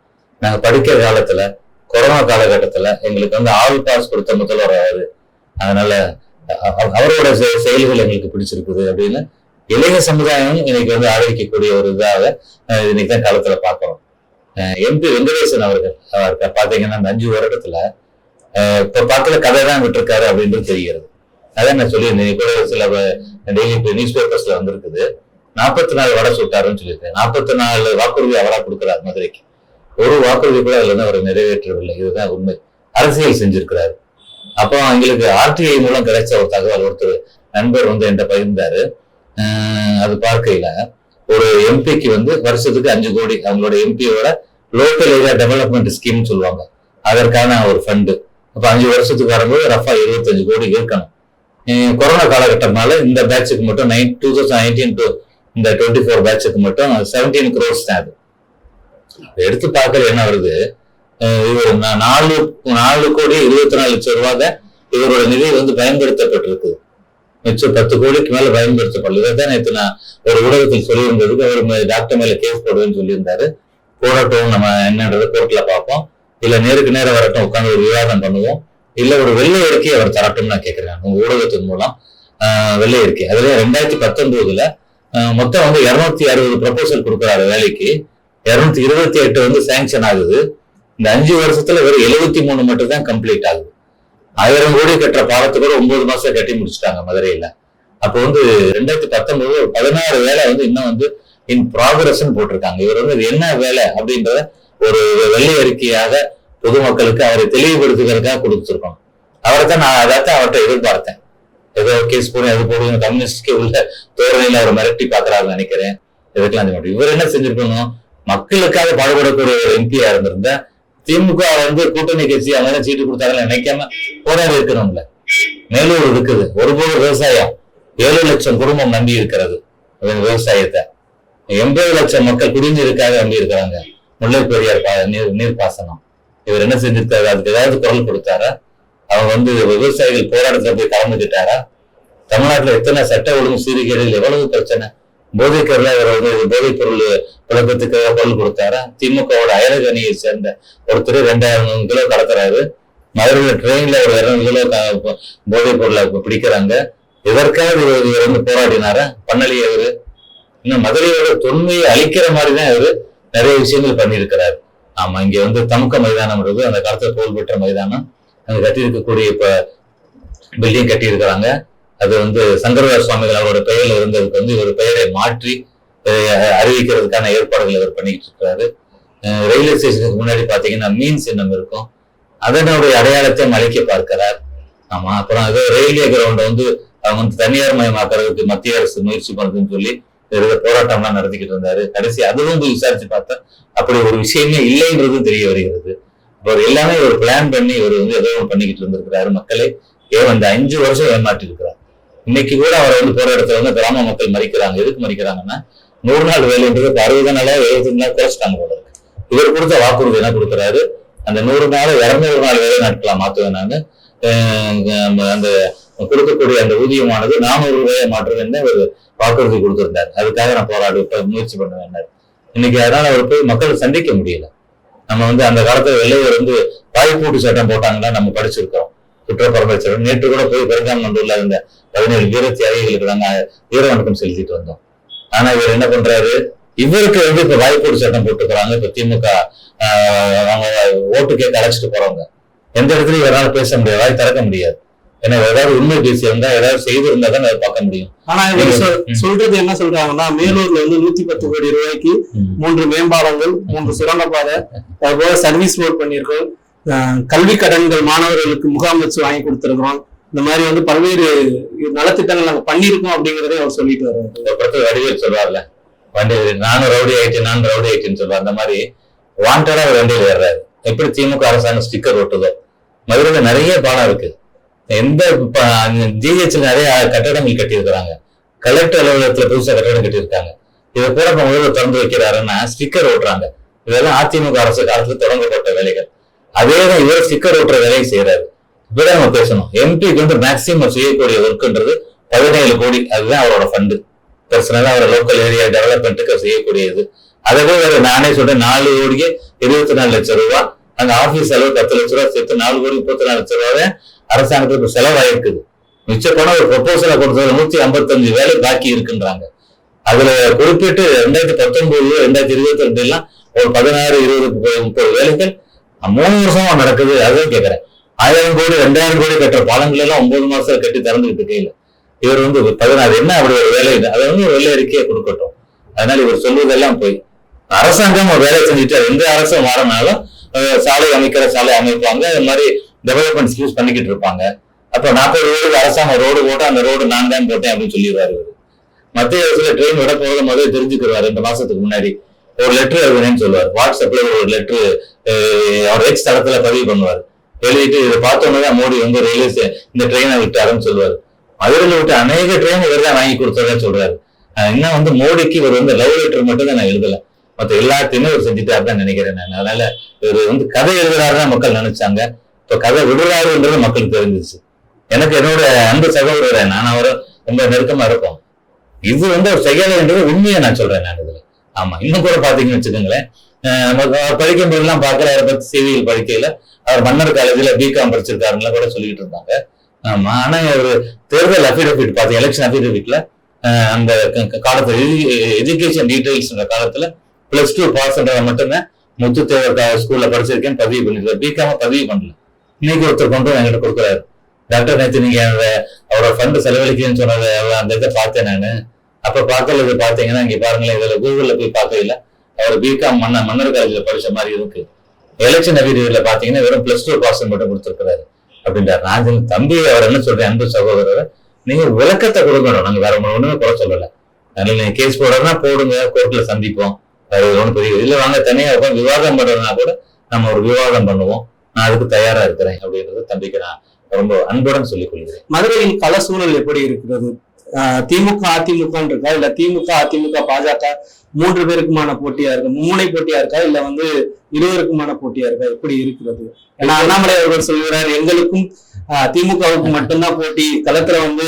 நாங்க படிக்கிற காலத்துல கொரோனா காலகட்டத்துல எங்களுக்கு வந்து ஆள் பாஸ் கொடுத்த முதல்வர் அவரு. அதனால அவரோட செயல்கள் எங்களுக்கு பிடிச்சிருக்குது அப்படின்னு இளைய சமுதாயம் இன்னைக்கு வந்து ஆதரிக்கக்கூடிய ஒரு இதாக இன்னைக்கு தான் காலத்துல பார்க்கிறோம். எம்பி வெங்கடேசன் அவர்கள் அவர்கிட்ட பாத்தீங்கன்னா அந்த அஞ்சு வருடத்துல இப்ப பார்க்கல கதை தான் விட்டுருக்காரு அப்படின்றது தெரிகிறது. அதான் நான் சொல்லியிருந்தேன். இப்போ சில டெய்லி நியூஸ் பேப்பர்ஸ்ல வந்திருக்குது. நாற்பத்தி நாலு வடை சுட்டாருன்னு சொல்லியிருக்கேன். நாற்பத்தி நாலு வாக்குறுதி அவரா கொடுக்குறாரு மதுரைக்கு. ஒரு வாக்குறுதி கூட அதுல இருந்து அவர் நிறைவேற்றவில்லை. இதுதான் உண்மை. அரசியல் செஞ்சிருக்கிறாரு. அப்போ எங்களுக்கு ஆர்டிஐ மூலம் கிடைச்ச ஒரு தகவல் ஒருத்தர் நண்பர் வந்து என்கிட்ட பகிர்ந்தாரு. அது பார்க்கையில. ஒரு எம்பிக்கு வந்து வருஷத்துக்கு அஞ்சு கோடி அவங்களோட எம்பியோட லோக்கல் ஏரியா டெவலப்மெண்ட் ஸ்கீம் சொல்லுவாங்க. அதற்கான ஒரு ஃபண்டு அப்போ அஞ்சு வருஷத்துக்கு வரும்போது ரஃபா இருபத்தஞ்சு கோடி இருக்கணும் கொரோனா காலகட்டம்னால இந்த பேட்சுக்கு மட்டும் nine two thousand nineteen to இந்த டுவெண்ட்டி ஃபோர் பேட்சுக்கு மட்டும் செவன்டீன் க்ரோஸ் தான் அது. எடுத்து பார்க்கறது என்ன வருது? இவர் நாலு நாலு கோடி இருபத்தி நாலு லட்சம் ரூபாய் இவரோட நிதி வந்து பயன்படுத்தப்பட்டிருக்கு. மிச்சம் பத்து கோடிக்கு மேல பயன்படுத்தப்படல. தான் நேற்று நான் ஒரு ஊடகத்தில் சொல்லியிருந்ததுக்கு அவர் டாக்டர் மேல கேஸ் போடுவேன்னு சொல்லியிருந்தாரு. போராட்டம் நம்ம என்னன்றதை கோர்ட்ல பார்ப்போம். இல்ல நேருக்கு நேரம் வரட்டும் உட்காந்து ஒரு விவாதம் பண்ணுவோம். இல்ல ஒரு வெள்ளை அறிக்கை அவர் தரட்டும்னு நான் கேட்கிறேன் உங்க ஊடகத்தின் மூலம். வெள்ளை அறிக்கை அதுல ரெண்டாயிரத்தி பத்தொன்பதுல மொத்தம் வந்து இருநூத்தி அறுபது ப்ரொபோசல் கொடுக்குறாரு வேலைக்கு. இருநூத்தி இருபத்தி எட்டு வந்து சேங்ஷன் ஆகுது. இந்த அஞ்சு வருஷத்துல வெறும் எழுபத்தி மூணு மட்டும் தான் கம்ப்ளீட் ஆகுது. ஆயிரம் கோடி கட்டுற பாலத்தை கூட ஒன்பது மாசம் கட்டி முடிச்சிட்டாங்க மதுரையில. அப்போ வந்து ரெண்டாயிரத்தி பத்தொன்பது ஒரு பதினாறு வேலை வந்து இன்னும் வந்து இன் ப்ராகிரஸ் போட்டிருக்காங்க. இவர் வந்து இது என்ன வேலை அப்படின்றத ஒரு வெள்ளை அறிக்கையாக பொதுமக்களுக்கு அவரை தெளிவுபடுத்துவதற்காக கொடுத்துருக்கோம். அவரை தான் நான் அதைத்தான் அவர்கிட்ட எதிர்பார்த்தேன். ஏதோ கேஸ் போடுங்க அது போடுங்க கம்யூனிஸ்டுக்கு உள்ள தோரணையில அவர் மிரட்டி பாக்குறாரு நினைக்கிறேன். இதுக்கெல்லாம் இவர் என்ன செஞ்சிருக்கணும்? மக்களுக்காக பாடுபடக்கூடிய ஒரு எம்பியா இருந்திருந்தா திமுக வந்து கூட்டணி கட்சி அவங்க சீட்டு கொடுத்தாங்கன்னு நினைக்காம போராடி இருக்கணும்ல மேலூர் இருக்குது. ஒருபோது விவசாயம். ஏழு லட்சம் குடும்பம் நம்பி இருக்கிறது. விவசாயத்தை. எண்பது லட்சம் மக்கள் குடிநீருக்காக நம்பி இருக்கிறாங்க. முல்லை பெரியார் பா- நீர் நீர்ப்பாசனம். இவர் என்ன செஞ்சிருக்காரு? அதுக்கு ஏதாவது குரல் கொடுத்தாரா? அவங்க வந்து விவசாயிகள் போராட்டத்துல போய் கலந்துகிட்டாரா தமிழ்நாட்டுல எத்தனை சட்ட ஒழுங்கு சீர்கேடுகள்? எவ்வளவு பிரச்சனை? போதைக்கரில் இவர் வந்து போதைப் பொருள் உலகத்துக்கு குரல் கொடுத்தாரு. திமுகவோட அயலகணியை சேர்ந்த ஒருத்தர் ரெண்டாயிரம் கிலோ கடத்துறாரு. மதுரையில் ட்ரெயின்ல ஒரு இருநூறு கிலோ போதைப் பொருளை பிடிக்கிறாங்க. இதற்காக இவர் இவர் வந்து போராடினாரா? பண்ணலையே இன்னும் மதுரையோட தொன்மையை அழிக்கிற மாதிரி தான் இவரு நிறைய விஷயங்கள் பண்ணியிருக்கிறாரு. ஆமா இங்க வந்து தமுக்க மைதானம்ன்றது அந்த காலத்துல புகழ் பெற்ற மைதானம். அங்க கட்டியிருக்கக்கூடிய இப்ப பில்டிங் கட்டியிருக்கிறாங்க. அது வந்து சங்கரதாஸ் சுவாமிகள் அவரோட பெயர்ல இருந்ததுக்கு வந்து இவர் பெயரை மாற்றி அறிவிக்கிறதுக்கான ஏற்பாடுகள் இவர் பண்ணிட்டு இருக்கிறாரு ரயில்வே ஸ்டேஷனுக்கு முன்னாடி பாத்தீங்கன்னா மீன் சின்னம் இருக்கும். அதனுடைய அடையாளத்தை மலைக்க பார்க்கிறார். ஆமா அப்புறம் ஏதோ ரயில்வே கிரவுண்டை வந்து அவங்க வந்து தனியார் மயமாக்குறதுக்கு மத்திய அரசு முயற்சி பண்ணுதுன்னு சொல்லி போராட்டம் போராட்டம்லாம் நடத்திக்கிட்டு இருந்தாரு. கடைசி அதுவும் போய் விசாரிச்சு பார்த்தா அப்படி ஒரு விஷயமே இல்லைன்றதும் தெரிய வருகிறது. அவர் எல்லாமே ஒரு பிளான் பண்ணி இவர் வந்து ஏதோ பண்ணிக்கிட்டு இருந்திருக்கிறாரு. மக்களை ஏன் அந்த அஞ்சு வருஷம் ஏமாற்றி இருக்கிறார் இன்னைக்கு கூட அவரை வந்து போற இடத்துல வந்து கிராம மக்கள் மறிக்கிறாங்க. எதுக்கு மறிக்கிறாங்கன்னா நூறு நாள் வேலைன்றது இப்ப அறுபது நாளாக எழுபது நாள் குறைச்சிட்டாங்க போல இருக்கு. இவர் கொடுத்த வாக்குறுதி என்ன கொடுக்குறாரு? அந்த நூறு நாள் இரநூறு நாள் வேலை நாட்களாக மாத்துவேன் அந்த கொடுக்கக்கூடிய அந்த ஊதியமானது நானூறு ரூபாயை மாற்றுவேன்னு ஒரு வாக்குறுதி கொடுத்துருந்தார். அதுக்காக நான் போராடி முயற்சி பண்ணுவேன் இன்னைக்கு அதனால அவர் போய் மக்களை சந்திக்க முடியல. நம்ம வந்து அந்த காலத்துல வெள்ளையர் வந்து வாய்ப்பூட்டு சட்டம் போட்டாங்கன்னா நம்ம படிச்சிருக்கோம் குற்றப்பரம்பரை சட்டம். நேற்று கூட போய் பெருங்காமண்டூர்ல இருந்த பதினேழு வீர தியாகிகளுக்கு நாங்க வீர வணக்கம் செலுத்திட்டு வந்தோம். ஆனா இவர் என்ன பண்றாரு? இவருக்கு வந்து இப்ப வாய்ப்பூட்டு சட்டம் போட்டுக்கிறாங்க இப்ப திமுக அவங்க ஓட்டு கேட்க அழைச்சிட்டு போறவங்க. எந்த இடத்துலயும் இவரால் பேச முடியாது. வாய் திறக்க முடியாது. ஏன்னா ஏதாவது உண்மை பேசியிருந்தா ஏதாவது செய்திருந்தா தான் அதை பார்க்க முடியும். ஆனா. சொல்றது என்ன சொல்றாங்கன்னா மேலூர்ல வந்து நூத்தி பத்து கோடி ரூபாய்க்கு. மூன்று மேம்பாலங்கள் மூன்று சுரங்கப்பாதை அதுபோல சர்வீஸ் ரோட் பண்ணியிருக்கோம். கல்வி கடன்கள் மாணவர்களுக்கு முகாம் வச்சு வாங்கி கொடுத்திருக்கிறோம். இந்த மாதிரி வந்து பல்வேறு நலத்திட்டங்கள் நாங்க பண்ணியிருக்கோம் அப்படிங்கறதே அவர் சொல்லிட்டு வர்றாரு. இந்த படத்துல வடிவேல் சொல்றாருல வண்டியில் நானும் ரவுடி ஆயிட்டேன் நானும் ரவுடி ஆயிட்டேன்னு சொல்லுவார் அந்த மாதிரி வாண்டடா வண்டியில் ஏறாரு எப்படி திமுக அரசாங்கம் ஸ்டிக்கர் ஒட்டுதோ. மதுரையில நிறைய பாலம் இருக்கு. எந்த ஜிஹெச்ல நிறைய கட்டடங்கள் கட்டியிருக்கிறாங்க. கலெக்டர் அலுவலகத்துல புதுசா கட்டடம் கட்டியிருக்காங்க. இதை கூட இப்ப முதல்ல திறந்து வைக்கிறாருன்னா ஸ்டிக்கர் ஓட்டுறாங்க. இதெல்லாம் அதிமுக அரசு காலத்துல தொடங்கப்பட்ட வேலைகள். அதே தான் இவர் ஸ்டிக்கர் ஓட்டுற வேலையை செய்யறாரு விட நம்ம பேசணும். எம்பிக்கு வந்து மேக்சிமம் செய்யக்கூடிய ஒர்க்குன்றது பதினேழு கோடி. அதுதான் அவரோட ஃபண்டு பர்சனலா அவர் லோக்கல் ஏரியா டெவலப்மெண்ட்டுக்கு செய்யக்கூடியது. அதவே வேற நானே சொல்றேன் நாலு கோடிக்கு இருபத்தி நாலு லட்சம் ரூபாய் அங்க ஆபீஸ் செலவு பத்து லட்ச ரூபா சேர்த்து நாலு கோடி முப்பத்தி நாலு லட்சம் ரூபாய் அரசாங்கத்துக்கு செலவாயிருக்குது. மிச்ச பணம் ஒரு ப்ரொபோசலை கொடுத்தது நூத்தி ஐம்பத்தஞ்சு வேலை பாக்கி இருக்குன்றாங்க. அதுல குறிப்பிட்டு ரெண்டாயிரத்தி பத்தொன்பதுல ரெண்டாயிரத்தி இருபத்தி ரெண்டு எல்லாம் ஒரு பதினாறு இருபது முப்பது- வேலைகள் மூணு வருஷமா நடக்குது. அதுவும் கேட்கிறேன் ஆயிரம் கோடி ரெண்டாயிரம் கோடி கட்டுற பாலங்கள் எல்லாம் ஒன்பது மாசம் கட்டி திறந்துகிட்டு கையில இவர் வந்து பதினாறு என்ன அப்படி ஒரு வேலை இல்லை அதை வந்து ஒரு வெள்ளை அறிக்கையை கொடுக்கட்டும். அதனால இவர் சொல்வதெல்லாம் போய். அரசாங்கம் ஒரு வேலை செஞ்சுட்டு எந்த அரசும் மாறினாலும் சாலை அமைக்கிற சாலை அமைப்பாங்க. அது மாதிரி டெவலப்மெண்ட்ஸ் யூஸ் பண்ணிக்கிட்டு இருப்பாங்க. அப்ப நாற்பது ரோடு அரசாங்கம் ரோடு போட்டா அந்த ரோடு நான் தான் போட்டேன் அப்படின்னு சொல்லிடுவாரு இவரு. மத்திய அரசுல ட்ரெயின் விட போறத முதல்ல தெரிஞ்சுக்கிறாரு ரெண்டு மாசத்துக்கு முன்னாடி ஒரு லெட்டர் எழுதுனேன்னு சொல்லுவார். வாட்ஸ்அப்ல ஒரு லெட்டர் அவர் எக்ஸ் தளத்துல பதிவு பண்ணுவார். எழுதிட்டு இதை பார்த்தோன்னே தான் மோடி வந்து ரயில்வே ஸ்டே- இந்த ட்ரெயினை விட்டாருன்னு சொல்லுவார். மதுரையில் விட்டு அநேக ட்ரெயின் இவர் தான் வாங்கி கொடுத்ததா சொல்றாரு. என்ன இன்னும் வந்து மோடிக்கு இவர் வந்து லவ் லெட்டர் மட்டும் தான் நான் எழுதலை. மத்த எல்லாத்தையுமே இவர் செஞ்சுட்டார் தான் நினைக்கிறேன் நான். அதனால இவர் வந்து கதை எழுதுறாருதான் மக்கள் நினைச்சாங்க. இப்ப கதை விடுறாருன்றது மக்களுக்கு தெரிஞ்சிச்சு எனக்கு என்னோட அன்பு சகோதரர் நான் அவரை ரொம்ப நெருக்கமா இருப்போம். இது வந்து அவர் செய்யலைன்றது உண்மையை நான் சொல்றேன் நான் இதுல. ஆமா இன்னும் கூட பாத்தீங்கன்னு வச்சுக்கோங்களேன். நம்ம படிக்கும் போதெல்லாம் பாக்குற பத்தி செய்திகள் படிக்கையில அவர் மன்னர் காலேஜ்ல பிகாம் படிச்சிருக்காருன்னு கூட சொல்லிட்டு இருந்தாங்க. ஆமா ஆனா ஒரு தேர்தல் அபிடபிட் பார்த்து எலெக்ஷன் அபிடபிட்ல அந்த க- காலத்துல எஜுகேஷன் டீடைல்ஸ் காலத்துல பிளஸ் டூ பாஸ் மட்டும்தான் முத்துத்தேவர் ஸ்கூல்ல படிச்சிருக்கேன்னு பதிவு பண்ணிருக்காரு. பிகாம பதிவு பண்ணல. இன்னைக்கு ஒருத்தர் கொண்டு என்கிட்ட கொடுக்குறாரு. டாக்டர் நேற்று நீங்க அந்த அவரோட ஃபண்ட் செலவழிக்கணும்னு சொன்னதை அந்த இதை பார்த்தேன் நான். அப்ப பார்க்கறது பாத்தீங்கன்னா இங்க பாருங்களேன் இதுல கூகுள்ல போய் பார்க்கல அவர் பிகாம் மன்ன மன்னர் காலேஜ்ல படிச்ச மாதிரி இருக்கு. எலெக்ஷன் அபிடிவில பாத்தீங்கன்னா வெறும் பிளஸ் டூ பாஸ் மட்டும் கொடுத்துருக்கிறாரு. அப்படின்றார். நான் தம்பி அவர் என்ன சொல்றேன் அன்பு சகோதரர் நீங்க விளக்கத்தை கொடுக்கணும். நாங்க வேற ஒண்ணுமே குறை சொல்லல. அதனால நீங்க கேஸ் போடுறதுனா போடுங்க கோர்ட்ல சந்திப்போம். அது ஒன்றும் பெரிய இல்ல வாங்க தனியா உட்கார்ந்து விவாதம் பண்ணுறதுனா கூட நம்ம ஒரு விவாதம் பண்ணுவோம். நான் அதுக்கு தயாரா இருக்கிறேன் அப்படின்றத தம்பிக்கு நான் ரொம்ப அன்புடன் சொல்லிக் கொள்கிறேன். மதுரையின் கள சூழல் எப்படி இருக்கிறது? ஆஹ் திமுக அதிமுக இருக்கா? இல்ல திமுக அதிமுக பாஜக மூன்று பேருக்குமான போட்டியா இருக்கு மும்முனை போட்டியா இருக்கா இல்ல வந்து இருவருக்குமான போட்டியா இருக்கா எப்படி இருக்கிறது? ஏன்னா அண்ணாமலை அவர்கள் சொல்கிறார் எங்களுக்கும் திமுகவுக்கு மட்டும்தான் போட்டி களத்துல வந்து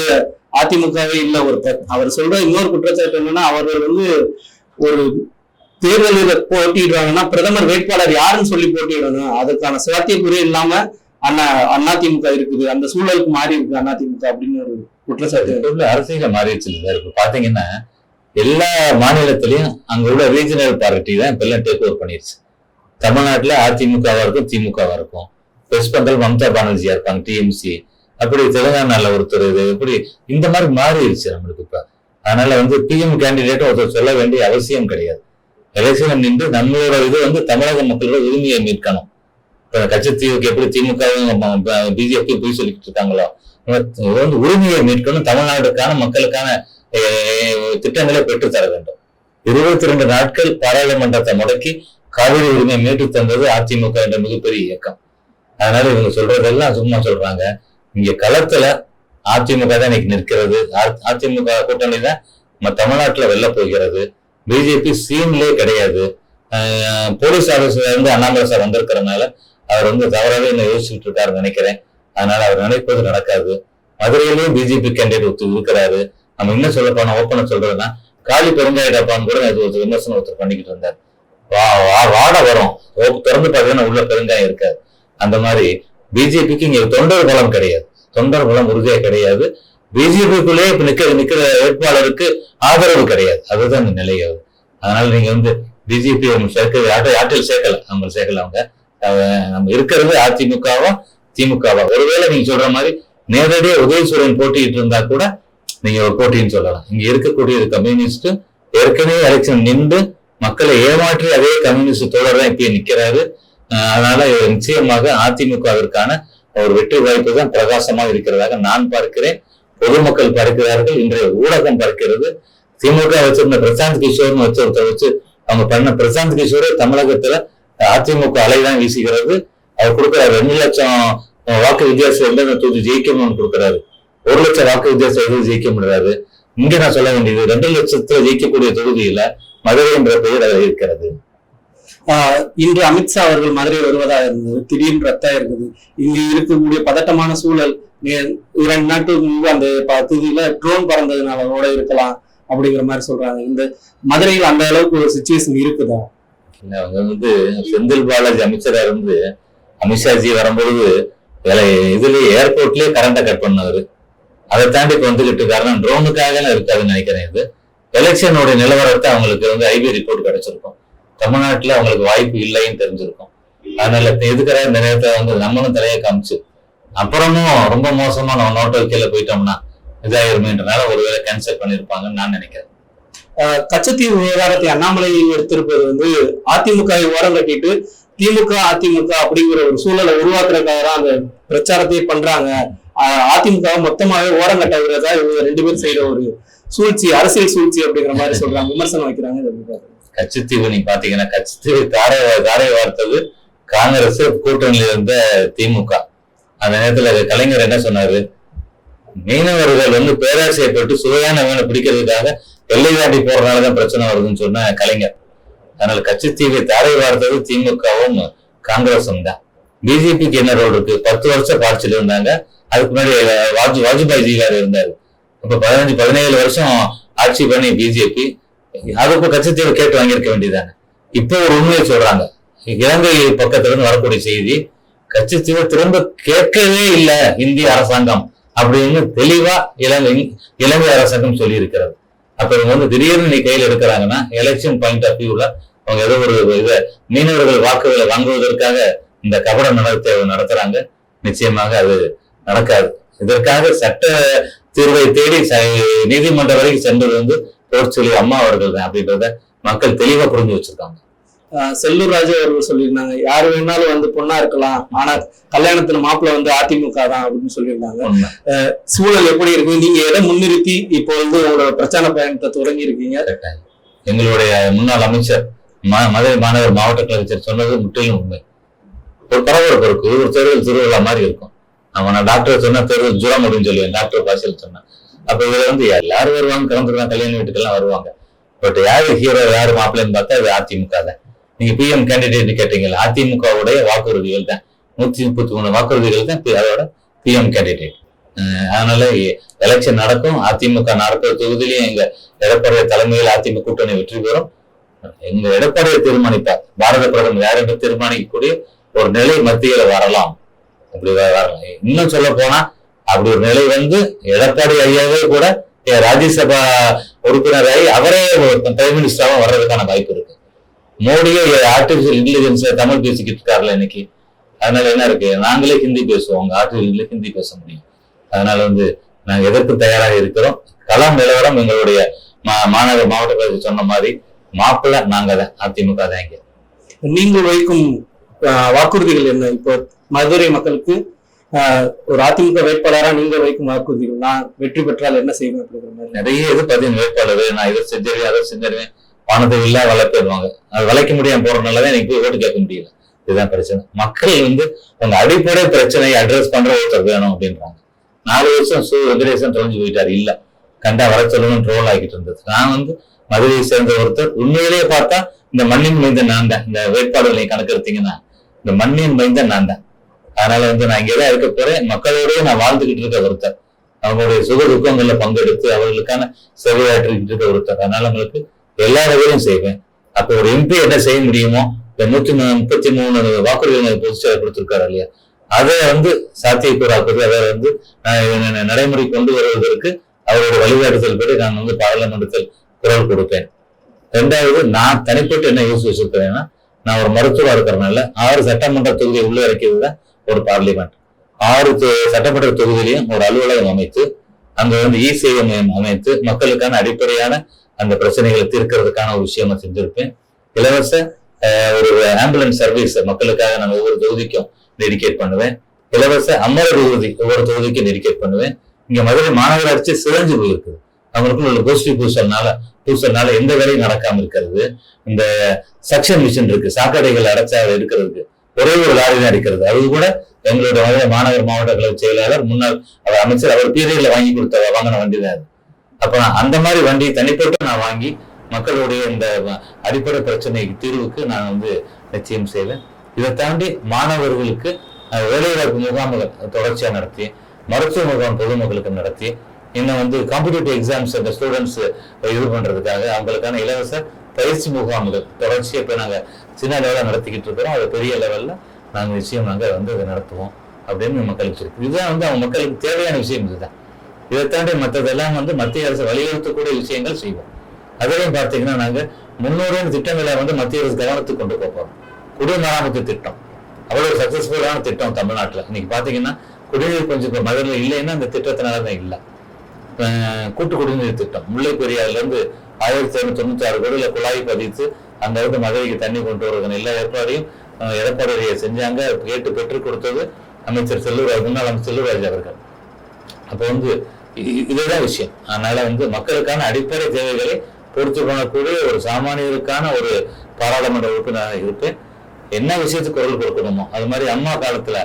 அதிமுகவே இல்ல ஒருத்தர். அவர் சொல்ற இன்னொரு குற்றச்சாட்டு என்னன்னா அவர்கள் வந்து ஒரு தேர்தலில் போட்டியிடுறாங்கன்னா பிரதமர் வேட்பாளர் யாருன்னு சொல்லி போட்டியிடணும். அதுக்கான சாத்தியக்குறியே இல்லாம அண்ணா அதிமுக இருக்குது. அந்த சூழலுக்கு மாறி இருக்கு அதிமுக அப்படின்னு ஒரு குற்றச்சாட்டு. அரசியல மாறிடுச்சு இப்ப பாத்தீங்கன்னா எல்லா மாநிலத்திலையும் அங்க உள்ள ரீஜனல் பார்ட்டி தான் இப்ப எல்லாம் டேக் ஓவர் பண்ணிருச்சு. தமிழ்நாட்டில் அதிமுகவா இருக்கும் திமுகவா இருக்கும். வெஸ்ட் பெங்கால் மம்தா பானர்ஜியா இருப்பாங்க டிஎம்சி அப்படி தெலுங்கானால ஒருத்தர் இது இப்படி இந்த மாதிரி மாறிடுச்சு நம்மளுக்கு இப்ப. அதனால வந்து பிஎம் கேண்டிடேட் ஒருத்தர் சொல்ல வேண்டிய அவசியம் கிடையாது. எலெக்ஷன் நின்று நம்மளோட இது வந்து தமிழக மக்களோட உரிமையை மீட்கணும். இப்ப கச்சத்தீவுக்கு எப்படி திமுகவும் பிஜேபி போய் சொல்லிக்கிட்டு இருக்காங்களோ? இது வந்து உரிமையை மீட்கணும் தமிழ்நாடுக்கான மக்களுக்கான திட்டங்களை பெற்றுத் தர வேண்டும். இருபத்தி ரெண்டு நாட்கள் பாராளுமன்றத்தை முடக்கி காவிரி உரிமையை மீட்டு தந்தது அதிமுக என்ற மிகப்பெரிய இயக்கம். அதனால இவங்க சொல்றதெல்லாம் சும்மா சொல்றாங்க. இங்க களத்துல அதிமுக தான் இன்னைக்கு நிற்கிறது. அதிமுக கூட்டணி தான் நம்ம தமிழ்நாட்டுல வெல்ல போகிறது. பிஜேபி சீன்லேயே கிடையாது. போலீஸ் ஆபீஸ்ல இருந்து அண்ணாமலை சார் வந்திருக்கிறதுனால அவர் வந்து தவறாக என்ன யோசிச்சுட்டு இருக்காருன்னு நினைக்கிறேன். அதனால அவர் நினைப்பது நடக்காது. மதுரையிலேயும் பிஜேபி கேண்டிடேட் ஒருத்தர் இருக்கிறாரு. நம்ம இன்னும் சொல்ல போனா ஓப்பனா சொல்றதுன்னா காளி பெருங்காயடப்பான்னு கூட அது ஒரு விமர்சனம் ஒருத்தர் பண்ணிக்கிட்டு இருந்தார். வா வா- வாட வரும். ஓ- திறந்து பார்த்தீங்கன்னா உள்ள பெருங்காயம் இருக்காது. அந்த மாதிரி பிஜேபிக்கு இங்க தொண்டர் பலம் கிடையாது. தொண்டர் பலம் உறுதியா கிடையாது. பிஜேபிக்குள்ளேயே இப்ப நிக்கிற நிக்கிற வேட்பாளருக்கு ஆதரவு கிடையாது. அதுதான் இந்த நிலை அதனால நீங்க வந்து பிஜேபி சேர்க்க யார்ட்ட யார்ட்டில் சேர்க்கல. அவங்க சேர்க்கல அவங்க. நம்ம இருக்கிறது அதிமுகவா திமுகவா? ஒருவேளை நீங்க சொல்ற மாதிரி நேரடியாக உதயசூரன் போட்டிட்டு இருந்தா கூட நீங்க ஒரு போட்டின்னு சொல்லலாம். இங்க இருக்கக்கூடிய கம்யூனிஸ்ட் ஏற்கனவே எலெக்ஷன் நின்று மக்களை ஏமாற்றி அதே கம்யூனிஸ்ட் தோழர் தான் இப்பயே நிக்கிறாரு. அதனால நிச்சயமாக அதிமுகவிற்கான ஒரு வெற்றி வாய்ப்பு தான் பிரகாசமாக இருக்கிறதாக நான் பார்க்கிறேன். பொதுமக்கள் பார்க்கிறார்கள் இன்றைய ஊடகம் பார்க்கிறது. திமுக வச்சிருந்த பிரசாந்த் கிஷோர்னு வச்சு ஒருத்தர் வச்சு அவங்க பண்ண பிரசாந்த் கிஷோரே தமிழகத்துல அதிமுக அலைதான் வீசுகிறது. அவர் கொடுக்குற ரெண்டு லட்சம் வாக்கு வித்தியாசம் எந்தெந்த தொகுதி ஜெயிக்கணும்னு கொடுக்குறாரு. ஒரு லட்சம் வாக்கு வித்தியாசம் எதுவும் ஜெயிக்க முடியாது. இங்க நான் சொல்ல வேண்டியது ரெண்டு லட்சத்துல ஜெயிக்கக்கூடிய தொகுதியில மதுரை என்ற பெயர் அதில் இருக்கிறது. ஆஹ் இன்று அமித்ஷா அவர்கள் மதுரை வருவதாக இருந்தது? திடீர்னு ரத்தா இருக்குது இங்கு இருக்கக்கூடிய பதட்டமான சூழல் இரண்டு நாட்களுக்கு முன்பு அந்த பகுதியில ட்ரோன் பறந்ததுனால கூட இருக்கலாம் அப்படிங்கிற மாதிரி சொல்றாங்க. இந்த மதுரையில் அந்த அளவுக்கு ஒரு சுச்சுவேஷன் இருக்குதா? இல்ல, அவங்க வந்து செந்தில் பாலாஜி அமைச்சரா இருந்து அமித்ஷாஜி வரும்பொழுது வேலை இதுலயே ஏர்போர்ட்லயே கரண்ட கட் பண்ணாரு. அதை தாண்டி இப்ப வந்துகிட்டு காரணம் ட்ரோனுக்காக இருக்காதுன்னு நினைக்கிறேன் இது. எலெக்ஷனோட நிலவரத்தை அவங்களுக்கு வந்து ஐபி ரிப்போர்ட் கிடைச்சிருக்கும். தமிழ்நாட்டுல அவங்களுக்கு வாய்ப்பு இல்லைன்னு தெரிஞ்சிருக்கும். அதனால எதுக்கிற இந்த நேரத்தை வந்து நம்மளும் தலையை காமிச்சு அப்புறமும் ரொம்ப மோசமா நம்ம நோட்டோ கீழே போயிட்டோம்னா இதாயிருமேன்றனால ஒருவேளை கேன்சல் பண்ணிருப்பாங்கன்னு நான் நினைக்கிறேன். ஆஹ் கச்சத்தீவு விவகாரத்தை அண்ணாமலை எடுத்திருப்பது வந்து அதிமுக ஓரம் கட்டிட்டு திமுக அதிமுக அப்படிங்கிற ஒரு சூழலை உருவாக்குறதுக்காக தான் அந்த பிரச்சாரத்தையே பண்றாங்க. அதிமுக மொத்தமாகவே மொத்தமாவே ஓரம் கட்டுறதா இவங்க ரெண்டு பேரும் செய்யற ஒரு சூழ்ச்சி அரசியல் சூழ்ச்சி அப்படிங்கிற மாதிரி சொல்றாங்க விமர்சனம் வைக்கிறாங்க இதை எப்படி கட்சித்தீவு நீங்க பாத்தீங்கன்னா கட்சித்தீவு தாரை தாரை வார்த்தது காங்கிரஸ் கூட்டணியில இருந்த திமுக. அந்த நேரத்துல கலைஞர் என்ன சொன்னாரு? மீனவர்கள் வந்து பேராசைப்பட்டு சுவையான மீனை பிடிக்கிறதுக்காக எல்லை தாண்டி போறதுனாலதான் பிரச்சனை வருதுன்னு சொன்ன கலைஞர். அதனால கட்சித்தீவை தாரை வார்த்தது திமுகவும் காங்கிரசும் தான். பிஜேபிக்கு என்ன ரோல் இருக்கு? பத்து வருஷம் ஆட்சியில் இருந்தாங்க. அதுக்கு முன்னாடி வாஜ் வாஜ்பாய் ஜிகார் இருந்தாரு. இப்ப பதினஞ்சு பதினேழு வருஷம் ஆட்சி பண்ணி பிஜேபி அதுக்கு கட்சித்தீவை கேட்டு வாங்கியிருக்க வேண்டியதானே இப்போ ஒரு உண்மையை சொல்றாங்க. இலங்கை பக்கத்துல இருந்து வரக்கூடிய செய்தி கட்சித்தீவை திரும்ப கேட்கவே இல்லை இந்திய அரசாங்கம் அப்படின்னு தெளிவா இலங்கை இலங்கை அரசாங்கம் சொல்லி இருக்கிறது அப்ப இவங்க வந்து திடீர்னு நீ கையில் எடுக்கிறாங்கன்னா எலெக்ஷன் பாயிண்ட் ஆஃப் வியூல அவங்க ஏதோ ஒரு இதை மீனவர்கள் வாக்குகளை வாங்குவதற்காக இந்த கபட நடத்த நடத்துறாங்க. நிச்சயமாக அது நடக்காது. இதற்காக சட்ட தீர்வை தேடி நீதிமன்றம் வரைக்கும் சென்றது வந்து தோற்சொலி அம்மா அவர்கள் தான் அப்படின்றத மக்கள் தெளிவா புரிஞ்சு வச்சிருக்காங்க. செல்லூர் ராஜு அவர்கள் சொல்லியிருந்தாங்க யாரு வேணாலும் வந்து பொண்ணா இருக்கலாம் ஆனா கல்யாணத்துல மாப்பிள்ளை வந்து அதிமுக தான் அப்படின்னு சொல்லியிருந்தாங்க. சூழல் எப்படி இருக்கு? நீங்க எதை முன்னிறுத்தி இப்போ வந்து உங்களோட பிரச்சார பயணத்தை தொடங்கி இருக்கீங்க. எங்களுடைய முன்னாள் அமைச்சர் மதுரை மாநகர் மாவட்ட கலைஞர் சொன்னது முற்றிலும் உண்மை. ஒரு பரபரப்பு இருக்கு. இது ஒரு தேர்தல் திருவிழா மாதிரி இருக்கும். நம்ம நான் டாக்டர் சொன்னா தேர்தல் ஜுரம் அப்படின்னு சொல்லுவேன். டாக்டர் பாஷையில் சொன்னேன் அப்ப இதுல வந்து எல்லாரும் வருவாங்க. கலந்துருக்காங்க கல்யாண வீட்டுக்கெல்லாம் வருவாங்க. பட் யாரு ஹீரோ யாரு மாப்பிள்ளைன்னு பார்த்தா அது அதிமுக தான். நீங்க பிஎம் கேண்டிடேட் கேட்டீங்கல்ல அதிமுகவுடைய வாக்குறுதிகள் தான். நூத்தி முப்பத்தி மூணு வாக்குறுதிகள் தான் பி- அதோட பிஎம் கேண்டிடேட் அதனால எலெக்ஷன் நடக்கும். அதிமுக நாற்பது தொகுதியிலையும் எங்க எடப்பாடி தலைமையில் அதிமுக கூட்டணி வெற்றி பெறும். எங்க எடப்பாடியை தீர்மானிப்பார். பாரத பிரதமர் யாரும் தீர்மானிக்கக்கூடிய ஒரு நிலை மத்தியில வரலாம். அப்படி வரலாம் இன்னும் சொல்ல போனா அப்படி ஒரு நிலை வந்து எடப்பாடி ஐயாவே கூட ராஜ்யசபா உறுப்பினராகி அவரே பிரைம் மினிஸ்டராக வர்றதுக்கான வாய்ப்பு இருக்கு. மோடியே ஆர்டிபிஷியல் இன்டெலிஜென்ஸ் தமிழ் பேசிக்கிட்டு இருக்காருல இன்னைக்கு. அதனால என்ன இருக்கு? நாங்களே ஹிந்தி பேசுவோம். உங்க ஆர்டிபிஷியல் ஹிந்தி பேச முடியும். அதனால வந்து நாங்க எதற்கு தயாராக இருக்கிறோம். களம் நிலவரம் எங்களுடைய மா- மாநகர மாவட்ட சொன்ன மாதிரி மாப்பிள்ளை நாங்க தான் அதிமுக தான் இங்க. நீங்கள் வைக்கும் வாக்குறுதிகள் என்ன? இப்போ மதுரை மக்களுக்கு ஒரு அதிமுக வேட்பாளராக நீங்க வைக்கும் வாக்குறுதிகள் நான் வெற்றி பெற்றால் என்ன செய்வேன் அப்படிங்கிற மாதிரி. நிறைய இது பார்த்தீங்கன்னா வேட்பாளர் நான் இதை செஞ்சிருவேன் அதை செஞ்சிருவேன். பணத்தை இல்லா வளர்த்துருவாங்க அது வளைக்க முடியாம போறதுனாலதான் எனக்கு போய் ஓட்டு கேட்க முடியல. இதுதான் பிரச்சனை. மக்கள் வந்து உங்க அடிப்படை பிரச்சனையை அட்ரஸ் பண்ற ஒருத்தர் வேணும் அப்படின்றாங்க. நாலு வருஷம் சு வெங்கடேசன் தொலைஞ்சு போயிட்டாரு. இல்ல. கண்டா வர சொல்லணும் ட்ரோல் ஆகிட்டு இருந்தது. நான் வந்து மதுரையை சேர்ந்த ஒருத்தர் உண்மையிலேயே பார்த்தா இந்த மண்ணின் மீது நான் தான். இந்த வேட்பாளர்களை கணக்கு எடுத்தீங்கன்னா இந்த மண்ணின் மைந்த நான் தான். அதனால வந்து நான் இங்கதான் இருக்க போறேன். மக்களோடய நான் வாழ்ந்துகிட்டு இருக்க ஒருத்தர். அவங்களுடைய சுக துக்கங்கள்ல பங்கெடுத்து அவர்களுக்கான சேவையாற்றிக்கிட்டு இருக்க ஒருத்தர். அதனால உங்களுக்கு எல்லா வகையிலும் செய்வேன். அப்போ ஒரு எம்பி என்ன செய்ய முடியுமோ இந்த நூத்தி முப்பத்தி மூணு வாக்குறுதிகள் பொதுச்செயலர் கொடுத்திருக்காரு இல்லையா? அதை வந்து சாத்தியக்கூறாக்குறது அதை வந்து நான் நடைமுறை கொண்டு வருவதற்கு அவரோட வழிகாட்டுதல் படி நான் வந்து பாராளுமன்றத்தில் குரல் கொடுப்பேன். ரெண்டாவது நான் தனிப்பட்டு என்ன யோசிச்சு வச்சிருக்கிறேன்னா நான் ஒரு மருத்துவராக இருக்கிறனால ஆறு சட்டமன்ற தொகுதியை உள்ள இறக்கியது தான் ஒரு பார்லிமெண்ட். ஆறு சட்டமன்ற தொகுதியிலையும் ஒரு அலுவலகம் அமைத்து அங்க வந்து இ சேவை மையம் அமைத்து மக்களுக்கான அடிப்படையான அந்த பிரச்சனைகளை தீர்க்கிறதுக்கான ஒரு விஷயமா செஞ்சிருப்பேன். இலவச ஒரு ஆம்புலன்ஸ் சர்வீஸ் மக்களுக்காக நான் ஒவ்வொரு தொகுதிக்கும் டெடிகேட் பண்ணுவேன். இலவச அமர தொகுதி ஒவ்வொரு தொகுதிக்கும் டெடிகேட் பண்ணுவேன். இங்க மதுரை மாநகராட்சி சிறஞ்சு போயிருக்குது. நம்மளுக்குள்ள உள்ள கோஷ்டி பூசல்னால பூசல்னால எந்த வேலையும் நடக்காம இருக்கிறது. இந்த சக்ஷன் மிஷின் இருக்கு சாக்கடைகள் அடைச்சா இருக்கிறதுக்கு ஒரே ஒரு லாரி தான் இருக்கிறது அது கூட எங்களுடைய மாநகர் மாவட்ட கழக செயலாளர் முன்னாள் அவர் அமைச்சர் அவர் பீரியட்ல வாங்கி கொடுத்த வாங்கின வண்டி தான் அது. அப்ப அந்த மாதிரி வண்டி தனிப்பட்டு நான் வாங்கி மக்களுடைய இந்த அடிப்படை பிரச்சனைக்கு தீர்வுக்கு நான் வந்து நிச்சயம் செய்வேன். இதை தாண்டி மாணவர்களுக்கு வேலைவாய்ப்பு முகாம்கள் தொடர்ச்சியா நடத்தி மருத்துவ முகாம் பொதுமக்களுக்கு நடத்தி இன்னும் வந்து காம்படிட்டிவ் எக்ஸாம்ஸ் அந்த ஸ்டூடெண்ட்ஸ் இது பண்றதுக்காக அவங்களுக்கான இலவச பயிற்சி முகாம்கள் தொடர்ச்சியாக இப்போ நாங்கள் சின்ன லெவலில் நடத்திக்கிட்டு இருக்கிறோம். அது பெரிய லெவலில் நாங்கள் நிச்சயம் நாங்கள் வந்து அதை நடத்துவோம் அப்படின்னு மக்களுக்கு இருக்கு. இதுதான் வந்து அவங்க மக்களுக்கு தேவையான விஷயம் இதுதான். இதை தாண்டி மற்றதெல்லாம் வந்து மத்திய அரசு வலியுறுத்தக்கூடிய விஷயங்கள் செய்வோம். அதிலையும் பார்த்தீங்கன்னா நாங்கள் முன்னூறு திட்டங்களை வந்து மத்திய அரசு கவனத்துக்கு கொண்டு போகிறோம் குடிமராமத்து திட்டம். அவ்வளோ சக்சஸ்ஃபுல்லான திட்டம் தமிழ்நாட்டில். இன்னைக்கு பார்த்தீங்கன்னா குடிநீர் கொஞ்சம் இப்ப மதுரையில் இல்லைன்னா அந்த திட்டத்தினால தான் இல்லை. கூட்டு குடிநீர் திட்டம். முல்லை பெரியாறுலேருந்து ஆயிரத்தி ஐநூத்தி தொண்ணூத்தி ஆறு கோடியில் குழாய் பதித்து அங்கிருந்து மதுரைக்கு தண்ணி கொண்டு வருவதன் எல்லா ஏற்பாடையும் அஹ், செஞ்சாங்க. கேட்டு பெற்றுக் கொடுத்தது அமைச்சர் செல்லூர் முன்னாள் அமைச்சர் செல்லூராஜ் அவர்கள். அப்போ வந்து இதுதான் விஷயம். அதனால வந்து மக்களுக்கான அடிப்படை தேவைகளை பொறுத்து பண்ணக்கூடிய ஒரு சாமானியருக்கான ஒரு பாராளுமன்ற உறுப்பினராக இருப்பேன். என்ன விஷயத்துக்கு குரல் கொடுக்கணுமோ அது மாதிரி அம்மா காலத்துல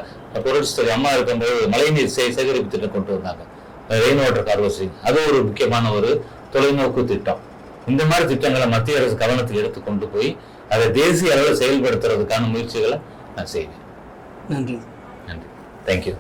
புரட்சி அம்மா இருக்கும்போது மழைநீர் சே- சேகரிப்பு திட்டம் கொண்டு வந்தாங்க. ரெயின் வாட்டர் ஹார்வெஸ்டிங் அது ஒரு முக்கியமான ஒரு தொலைநோக்கு திட்டம். இந்த மாதிரி திட்டங்களை மத்திய அரசு கவனத்தில் எடுத்து கொண்டு போய் அதை தேசிய அளவில் செயல்படுத்துறதுக்கான முயற்சிகளை நான் செய்வேன். நன்றி. நன்றி. தேங்க்யூ